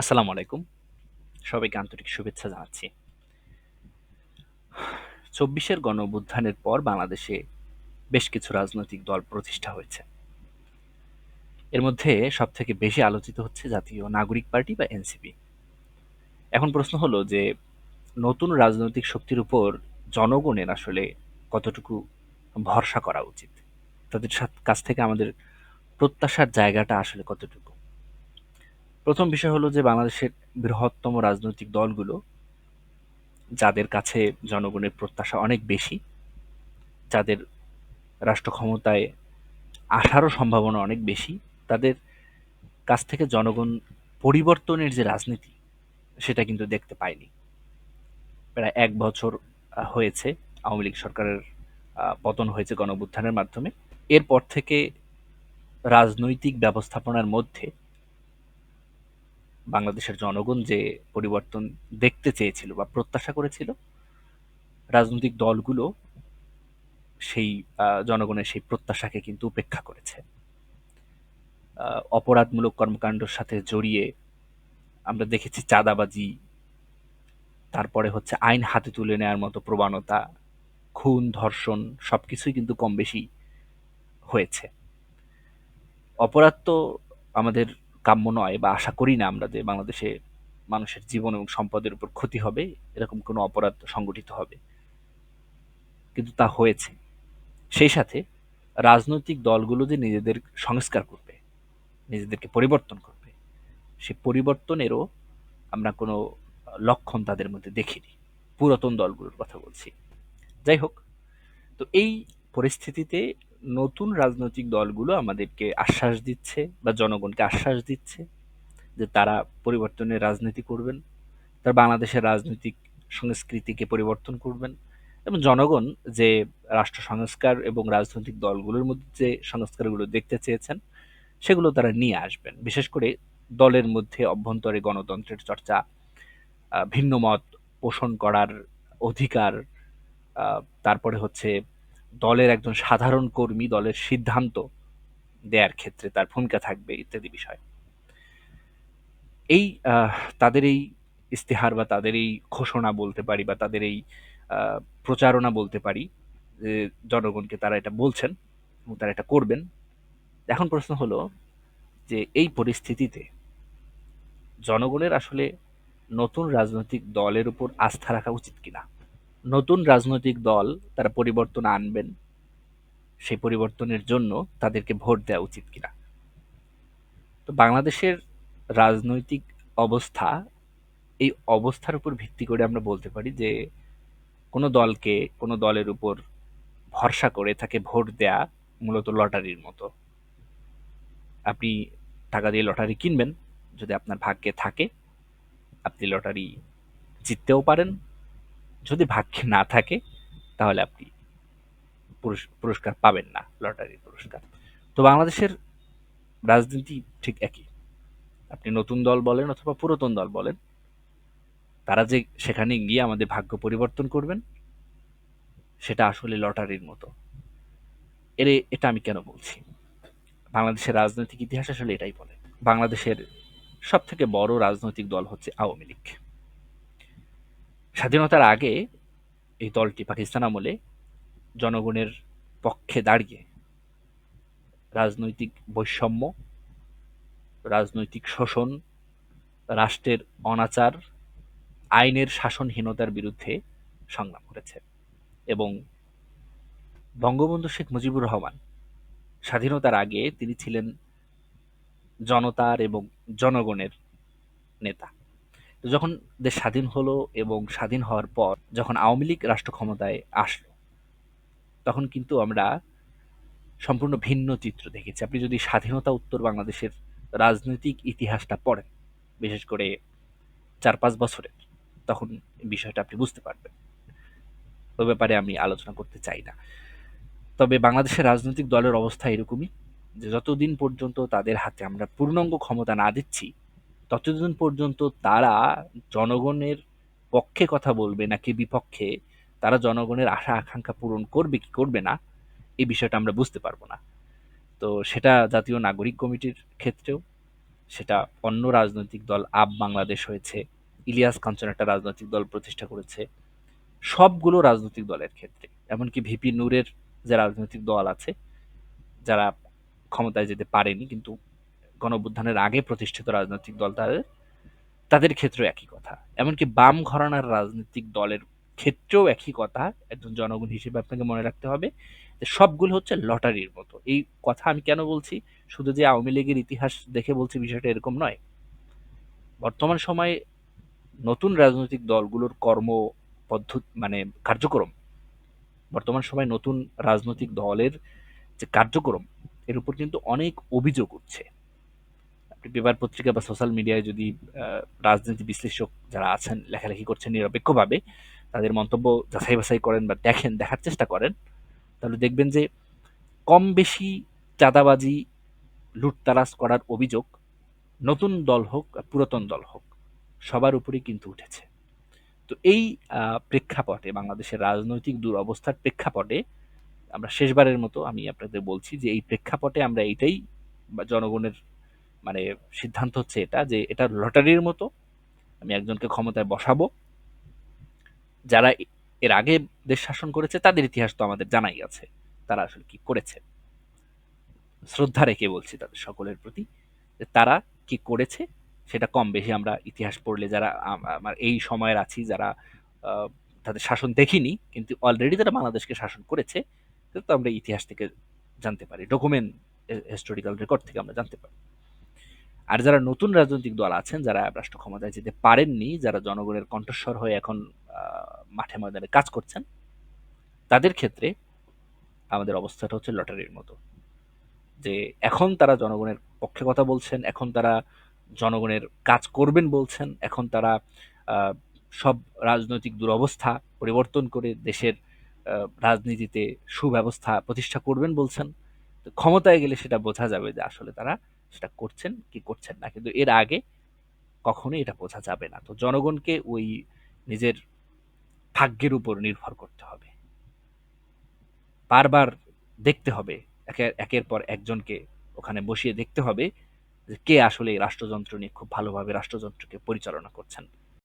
আসসালামু আলাইকুম। সবাইকে আন্তরিক শুভেচ্ছা জানাচ্ছি। ২৪ এর গণঅভ্যুত্থানের পর বাংলাদেশে বেশ কিছু রাজনৈতিক দল প্রতিষ্ঠা হয়েছে। এর মধ্যে সবথেকে বেশি আলোচিত হচ্ছে জাতীয় নাগরিক পার্টি বা এনসিপি। এখন প্রশ্ন হলো যে, নতুন রাজনৈতিক শক্তির উপর জনগণের আসলে কতটুকু ভরসা করা উচিত? তাদের কাছ থেকে আমাদের প্রত্যাশার জায়গাটা আসলে কতটুকু? প্রথম বিষয় হলো যে বাংলাদেশের বৃহত্তম রাজনৈতিক দলগুলো যাদের কাছে জনগণের প্রত্যাশা অনেক বেশি, যাদের রাষ্ট্র ক্ষমতায় আসারও সম্ভাবনা অনেক বেশি, তাদের কাছ থেকে জনগণ পরিবর্তনের যে রাজনীতি, সেটা কিন্তু দেখতে পায়নি। প্রায় এক বছর হয়েছে আওয়ামী লীগ সরকারের পতন হয়েছে গণঅভ্যুত্থানের মাধ্যমে। এরপর থেকে রাজনৈতিক ব্যবস্থাপনার মধ্যে বাংলাদেশের জনগণ যে পরিবর্তন দেখতে চেয়েছিল বা প্রত্যাশা করেছিল, রাজনৈতিক দলগুলো সেই জনগণের সেই প্রত্যাশাকে কিন্তু উপেক্ষা করেছে। অপরাধমূলক কর্মকাণ্ডের সাথে জড়িয়ে আমরা দেখেছি চাঁদাবাজি, তারপরে হচ্ছে আইন হাতে তুলে নেয়ার মতো প্রবণতা, খুন, ধর্ষণ সব কিছুই কিন্তু কম বেশি হয়েছে। অপরাধ তো আমাদের কাম্য নয় বা আশা করি না আমরা যে বাংলাদেশে মানুষের জীবন এবং সম্পদের উপর ক্ষতি হবে, এরকম কোনো অপরাধ সংগঠিত হবে। কিন্তু তা হয়েছে। সেই সাথে রাজনৈতিক দলগুলো যে নিজেদের সংস্কার করবে, নিজেদেরকে পরিবর্তন করবে, সে পরিবর্তনেরও আমরা কোনো লক্ষণ তাদের মধ্যে দেখিনি। পুরাতন দলগুলোর কথা বলছি। যাই হোক, তো এই পরিস্থিতিতে নতুন রাজনৈতিক দলগুলো আমাদেরকে আশ্বাস দিচ্ছে বা জনগণকে আশ্বাস দিচ্ছে যে তারা পরিবর্তনের রাজনীতি করবেন। তারা বাংলাদেশের রাজনৈতিক সংস্কৃতিকে পরিবর্তন করবেন এবং জনগণ যে রাষ্ট্র সংস্কার এবং রাজনৈতিক দলগুলোর মধ্যে যে সংস্কারগুলো দেখতে চেয়েছেন, সেগুলো তারা নিয়ে আসবেন। বিশেষ করে দলের মধ্যে অভ্যন্তরে গণতন্ত্রের চর্চা, ভিন্ন মত পোষণ করার অধিকার, তারপরে হচ্ছে দলের একজন সাধারণ কর্মী, দলের সিদ্ধান্ত দেয়ার ক্ষেত্রে তার ভূমিকা থাকবে ইত্যাদি বিষয়। এই তাদের এই ইস্তেহার বা তাদের এই ঘোষণা বলতে পারি বা তাদের এই প্রচারণা বলতে পারি, যে জনগণকে তারা এটা বলছেন এবং তারা এটা করবেন। এখন প্রশ্ন হলো যে এই পরিস্থিতিতে জনগণের আসলে নতুন রাজনৈতিক দলের উপর আস্থা রাখা উচিত কিনা? নতুন রাজনৈতিক দল তারা পরিবর্তন আনবেন, সেই পরিবর্তনের জন্য তাদেরকে ভোট দেওয়া উচিত কিনা? তো বাংলাদেশের রাজনৈতিক অবস্থা, এই অবস্থার উপর ভিত্তি করে আমরা বলতে পারি যে কোনো দলকে কোনো দলের উপর ভরসা করে তাকে ভোট দেয়া মূলত লটারির মতো। আপনি টাকা দিয়ে লটারি কিনবেন, যদি আপনার ভাগ্যে থাকে, আপনি লটারি জিততেও পারেন। যদি ভাগ্যে না থাকে, তাহলে আপনি পুরস্কার পাবেন না, লটারির পুরস্কার। তো বাংলাদেশের রাজনীতি ঠিক একই। আপনি নতুন দল বলেন অথবা পুরাতন দল বলেন, তারা যে সেখানে গিয়ে আমাদের ভাগ্য পরিবর্তন করবেন, সেটা আসলে লটারির মতো। এরে এটা আমি কেন বলছি? বাংলাদেশের রাজনৈতিক ইতিহাস আসলে এটাই বলে। বাংলাদেশের সবথেকে বড় রাজনৈতিক দল হচ্ছে আওয়ামী লীগ। স্বাধীনতার আগে এই দলটি পাকিস্তান আমলে জনগণের পক্ষে দাঁড়িয়ে রাজনৈতিক বৈষম্য, রাজনৈতিক শোষণ, রাষ্ট্রের অনাচার, আইনের শাসনহীনতার বিরুদ্ধে সংগ্রাম করেছে এবং বঙ্গবন্ধু শেখ মুজিবুর রহমান স্বাধীনতার আগে তিনি ছিলেন জনতার এবং জনগণের নেতা। তো যখন দেশ স্বাধীন হলো এবং স্বাধীন হওয়ার পর যখন আওয়ামী লীগ রাষ্ট্র ক্ষমতায় আসলো, তখন কিন্তু আমরা সম্পূর্ণ ভিন্ন চিত্র দেখেছি। আপনি যদি স্বাধীনতা উত্তর বাংলাদেশের রাজনৈতিক ইতিহাসটা পড়েন, বিশেষ করে ৪-৫ বছরের, তখন বিষয়টা আপনি বুঝতে পারবেন। ওই ব্যাপারে আমি আলোচনা করতে চাই না। তবে বাংলাদেশের রাজনৈতিক দলের অবস্থা এরকমই যে যতদিন পর্যন্ত তাদের হাতে আমরা পূর্ণাঙ্গ ক্ষমতা না দিচ্ছি, ততদিন পর্যন্ত তারা জনগণের পক্ষে কথা বলবে নাকি বিপক্ষে, তারা জনগণের আশা আকাঙ্ক্ষা পূরণ করবে কি করবে না, এই বিষয়টা আমরা বুঝতে পারব না। তো সেটা জাতীয় নাগরিক কমিটির ক্ষেত্রেও, সেটা অন্য রাজনৈতিক দল আপ বাংলাদেশ হয়েছে ইলিয়াস কাঞ্চন একটা রাজনৈতিক দল প্রতিষ্ঠা করেছে সবগুলো রাজনৈতিক দলের ক্ষেত্রে এমনকি ভিপি নূরের যে রাজনৈতিক দল আছে যারা ক্ষমতায় যেতে পারেনি কিন্তু গণঅভ্যুত্থানের আগে প্রতিষ্ঠিত রাজনৈতিক দল তাদের তাদের ক্ষেত্রেও একই কথা। এমনকি বাম ঘরানার রাজনৈতিক দলের ক্ষেত্রেও একই কথা। একজন জনগণ হিসেবে আপনাকে মনে রাখতে হবে সবগুলো হচ্ছে লটারির মতো। এই কথা আমি কেন বলছি? শুধু যে আওয়ামী লীগের ইতিহাস দেখে বলছি বিষয়টা এরকম নয়। বর্তমান সময়ে নতুন রাজনৈতিক দলগুলোর কর্ম পদ্ধতি মানে কার্যক্রম, বর্তমান সময়ে নতুন রাজনৈতিক দলের যে কার্যক্রম, এর উপর কিন্তু অনেক অভিযোগ উঠছে। আপনি পেপার পত্রিকা বা সোশ্যাল মিডিয়ায় যদি রাজনীতি বিশ্লেষক যারা আছেন, লেখালেখি করছেন নিরপেক্ষভাবে, তাদের মন্তব্য যাচাই বাছাই করেন বা দেখেন, দেখার চেষ্টা করেন, তাহলে দেখবেন যে কম বেশি চাঁদাবাজি, লুটতারাজ করার অভিযোগ নতুন দল হোক আর পুরাতন দল হোক, সবার উপরেই কিন্তু উঠেছে। তো এই প্রেক্ষাপটে, বাংলাদেশের রাজনৈতিক দুরবস্থার প্রেক্ষাপটে আমরা শেষবারের মতো আমি আপনাদের বলছি যে এই প্রেক্ষাপটে আমরা এইটাই জনগণের মানে সিদ্ধান্ত হচ্ছে এটা, যে এটা লটারির মতো, আমি একজনকে ক্ষমতায় বসাবো। যারা এর আগে দেশ শাসন করেছে, তাদের ইতিহাস তো আমাদের জানাই আছে, তারা আসলে কি করেছে। শ্রদ্ধা রেখে বলছি তাদের সকলের প্রতি, যে তারা কি করেছে, সেটা কম বেশি আমরা ইতিহাস পড়লে যারা আম- আমার এই সময়ের আছি, যারা তাদের শাসন দেখিনি, কিন্তু অলরেডি তারা বাংলাদেশকে শাসন করেছে তো আমরা ইতিহাস থেকে জানতে পারি ডকুমেন্ট হিস্টোরিক্যাল রেকর্ড থেকে আমরা জানতে পারি। আর যারা নতুন রাজনৈতিক দল আছেন, যারা রাষ্ট্র ক্ষমতায় যেতে পারেননি, যারা জনগণের কণ্ঠস্বর হয়ে এখন মাঠে ময়দানে কাজ করছেন, তাদের ক্ষেত্রে আমাদের অবস্থাটা হচ্ছে লটারির মতো। যে এখন তারা জনগণের পক্ষে কথা বলছেন, এখন তারা জনগণের কাজ করবেন বলছেন, এখন তারা সব রাজনৈতিক দুরবস্থা পরিবর্তন করে দেশের রাজনীতিতে সুব্যবস্থা প্রতিষ্ঠা করবেন বলছেন। ক্ষমতায় গেলে সেটা বোঝা যাবে যে আসলে তারা সেটা করছেন, কি করছেন না। কিন্তু এর আগে কখনোই এটা বোঝা যাবে না। তো জনগণকে ওই নিজের ভাগ্যের উপর নির্ভর করতে হবে। বারবার দেখতে হবে একের পর একজনকে ওখানে বসিয়ে দেখতে হবে যে কে আসলে রাষ্ট্রযন্ত্র নিয়ে খুব ভালোভাবে রাষ্ট্রযন্ত্রকে পরিচালনা করছেন।